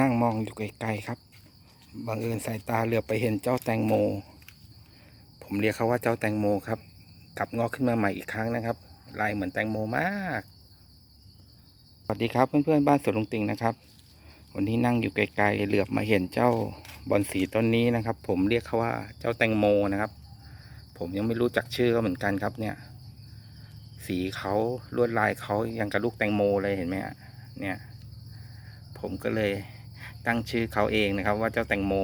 นั่งมองอยู่ไกลๆครับ บังเอิญสายตาเหลือบไปเห็นเจ้าแตงโม ผมเรียกเขาว่าเจ้าแตงโมครับ กลับงอกขึ้นมาใหม่อีกครั้งนะครับ ลายเหมือนแตงโมมาก สวัสดีครับเพื่อนๆบ้านสวนลุงติงนะครับ วันนี้นั่งอยู่ไกลๆเหลือบมาเห็นเจ้าบอนสีต้นนี้นะครับ ผมเรียกเขาว่าเจ้าแตงโมนะครับ ผมยังไม่รู้จักชื่อเขาเหมือนกันครับเนี่ย สีเขาลวดลายเขายังกับลูกแตงโมเลยเห็นไหมฮะเนี่ย ผมก็เลยตั้งชื่อเขาเองนะครับ ว่าเจ้าแตงโม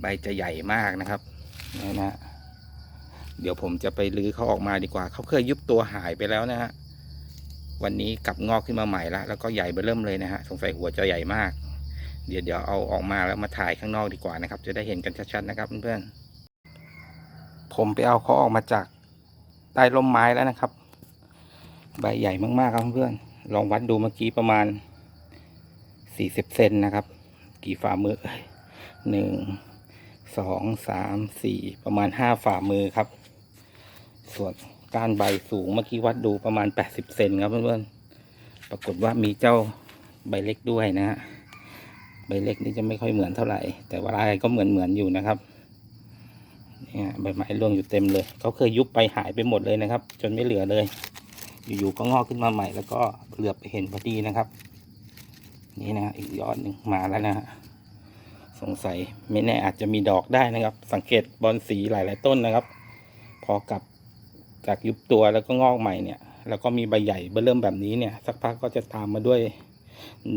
ใบจะใหญ่มากนะครับนี่นะเดี๋ยวผมจะไปลื้อเขาออกมาดีกว่า เขาเคยยุบตัวหายไปแล้วนะฮะวันนี้กลับงอกขึ้นมาใหม่ละแล้วก็ใหญ่เบ้อเริ่มเลยนะฮะสงสัยหัวจะใหญ่มาก เดี๋ยวเดี๋ยวเอาออกมาแล้วมาถ่ายข้างนอกดีกว่านะครับ จะได้เห็นกันชัดๆนะครับเพื่อนๆผมไปเอาเขาออกมาจากใต้ร่มไม้แล้วนะครับ ใบใหญ่มากๆครับเพื่อนๆลองวัดดูเมื่อกี้ประมาณ สี่สิบเซนนะครับ กี่ฝ่ามือหนึ่งสองสามสี่ประมาณห้าฝ่ามือครับ ส่วนก้านใบสูงเมื่อกี้วัดดูประมาณแปดสิบเซนครับเพื่อนๆปรากฏว่ามีเจ้าใบเล็กด้วยนะฮะใบเล็กนี่จะไม่ค่อยเหมือนเท่าไหร่ แต่ว่าลายก็เหมือนเหมือนอยู่นะครับเนี่ยใบไม้ร่วงอยู่เต็มเลย เขาเคยยุบไปหายไปหมดเลยนะครับ จนไม่เหลือเลย อยู่ๆก็งอกขึ้นมาใหม่แล้วก็เหลือบไปเห็นพอดีนะครับ นี่นะอีกยอดหนึ่งมาแล้วนะฮะสงสัยไม่แน่อาจจะมีดอกได้นะครับ สังเกตบอลสีหลาย ๆ ต้นนะครับ พอกลับจากยุบตัวแล้วก็งอกใหม่เนี่ย แล้วก็มีใบใหญ่เบื้อเริ่มแบบนี้เนี่ย สักพักก็จะตามมาด้วย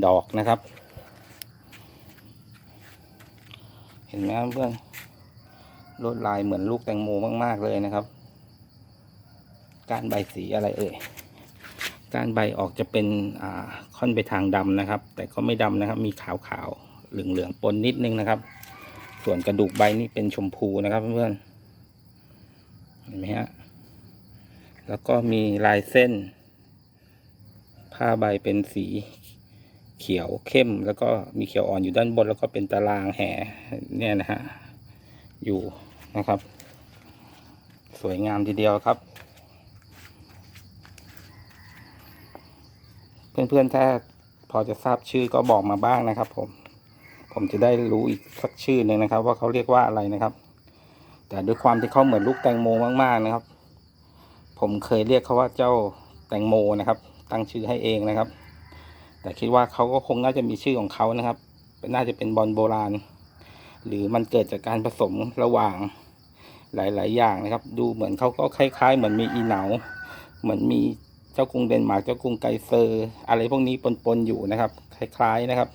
ดอกนะครับ เห็นไหมเพื่อนลวดลายเหมือนลูกแตงโมมาก ๆ เลยนะครับ การใบสีอะไรเอ่ย ก้านใบออกจะเป็นค่อนไปทางดำนะครับ แต่ก็ไม่ดำนะครับ มีขาวขาวๆเหลืองเหลืองๆปนนิดนึงนะครับ ส่วนกระดูกใบนี่เป็นชมพูนะครับเพื่อนเห็นไหมฮะแล้วก็มีลายเส้น ผ้าใบเป็นสีเขียวเข้ม แล้วก็มีเขียวอ่อนอยู่ด้านบน แล้วก็เป็นตารางแห่เนี่ยนะฮะอยู่นะครับ สวยงามทีเดียวครับ เพื่อนๆถ้าพอจะทราบชื่อก็บอกมาบ้างนะครับ ผม ผมจะได้รู้อีกสักชื่อหนึ่งนะครับ ว่าเขาเรียกว่าอะไรนะครับ แต่ด้วยความที่เขาเหมือนลูกแตงโมมากๆนะครับ ผมเคยเรียกเขาว่าเจ้าแตงโมนะครับ ตั้งชื่อให้เองนะครับ แต่คิดว่าเขาก็คงน่าจะมีชื่อของเขานะครับน่าจะเป็นบอลโบราณ หรือมันเกิดจากการผสมระหว่างหลาย ๆ อย่างนะครับ ดูเหมือนเขาก็คล้าย ๆ เหมือนมีอีเหนา เหมือนมี จ้ากรุงเดนมาร์กเจ้ากรุงไกเซอร์ อะไรพวกนี้ปนๆอยู่นะครับ คล้ายๆนะครับ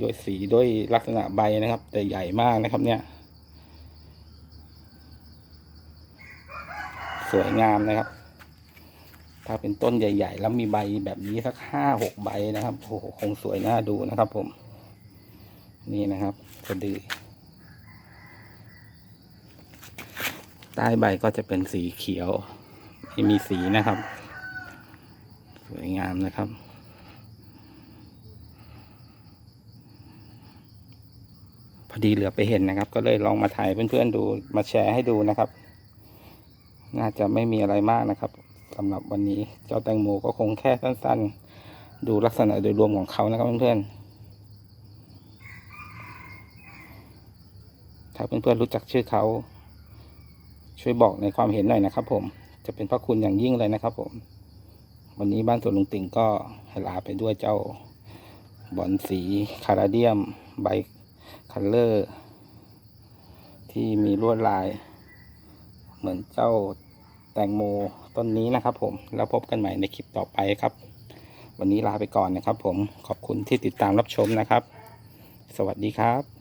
ด้วยสีด้วยลักษณะใบนะครับ แต่ใหญ่มากนะครับเนี่ย สวยงามนะครับ ถ้าเป็นต้นใหญ่ ๆ แล้วมีใบแบบนี้สักห้าหกใบนะครับโอ้โหคงสวยน่าดูนะครับ ผม นี่นะครับสะดือใต้ใบก็จะเป็นสีเขียวไม่มีสีนะครับ สวยงามนะครับ พอดีเหลือไปเห็นนะครับ ก็เลยลองมาถ่ายเพื่อนๆดูมาแชร์ให้ดูนะครับ น่าจะไม่มีอะไรมากนะครับสำหรับวันนี้เจ้าแตงโมก็คงแค่สั้นๆ ดูลักษณะโดยรวมของเขานะครับเพื่อนๆถ้าเพื่อนๆรู้จักชื่อเขา ช่วยบอกในความเห็นหน่อยนะครับผมจะเป็นพระคุณอย่างยิ่งเลยนะครับผม วันนี้บ้านสวนลุงติ่งก็ลาไปด้วยเจ้าบอนสีคาราเดียมใบคัลเลอร์ ที่มีลวดลาย เหมือนเจ้าแตงโมต้นนี้นะครับผม แล้วพบกันใหม่ในคลิปต่อไปครับ วันนี้ลาไปก่อนนะครับผมขอบคุณที่ติดตามรับชมนะครับ สวัสดีครับ